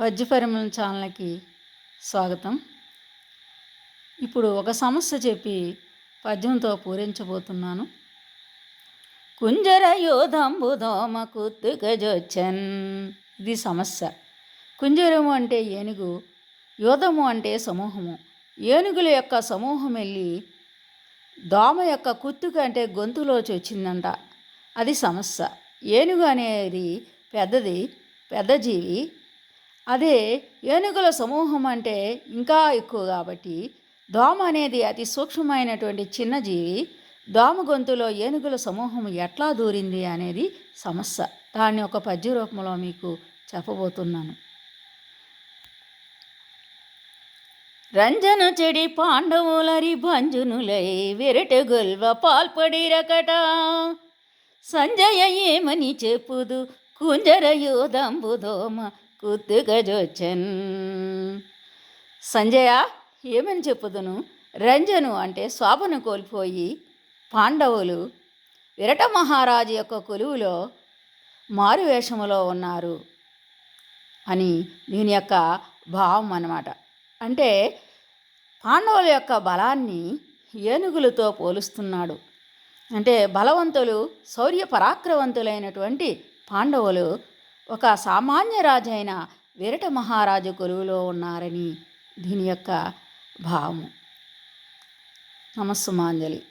పద్య పరిమళ ఛానల్కి స్వాగతం. ఇప్పుడు ఒక సమస్య చెప్పి పద్యంతో పూరించబోతున్నాను. కుంజర యోధంబు దోమ కుత్తుకజొచ్చన్. ఇది సమస్య. కుంజరము అంటే ఏనుగు యోధము అంటే సమూహము. ఏనుగుల యొక్క సమూహం వెళ్ళి దోమ యొక్క కుత్తుక అంటే గొంతులోచి వచ్చిందంట. అది సమస్య. ఏనుగు అనేది పెద్దది పెద్ద జీవి అదే ఏనుగుల సమూహం అంటే ఇంకా ఎక్కువ కాబట్టి దోమ అనేది అతి సూక్ష్మమైనటువంటి చిన్న జీవి. దోమ గొంతులో ఏనుగుల సమూహం ఎట్లా దూరింది అనేది సమస్య. దాన్ని ఒక పద్య రూపంలో మీకు చెప్పబోతున్నాను. రంజన చెడి పాండవులరి భంజునులై వెరట గొల్వ పాల్పడిరకట. సంజయ ఏమని చెప్పుదు? కుంజర యోధంబు దోమ సంజయ ఏమని చెప్పుదును? రంజను అంటే శోభను కోల్పోయి పాండవులు విరట మహారాజు యొక్క కొలువులో మారువేషములో ఉన్నారు అని దీని యొక్క భావం అన్నమాట. అంటే పాండవుల యొక్క బలాన్ని ఏనుగులతో పోలుస్తున్నాడు. అంటే బలవంతులు శౌర్య పరాక్రవంతులైనటువంటి పాండవులు ఒక సామాన్య రాజు అయిన విరట మహారాజు కొలువులో ఉన్నారని దీని యొక్క భావము. నమస్సుమాంజలి.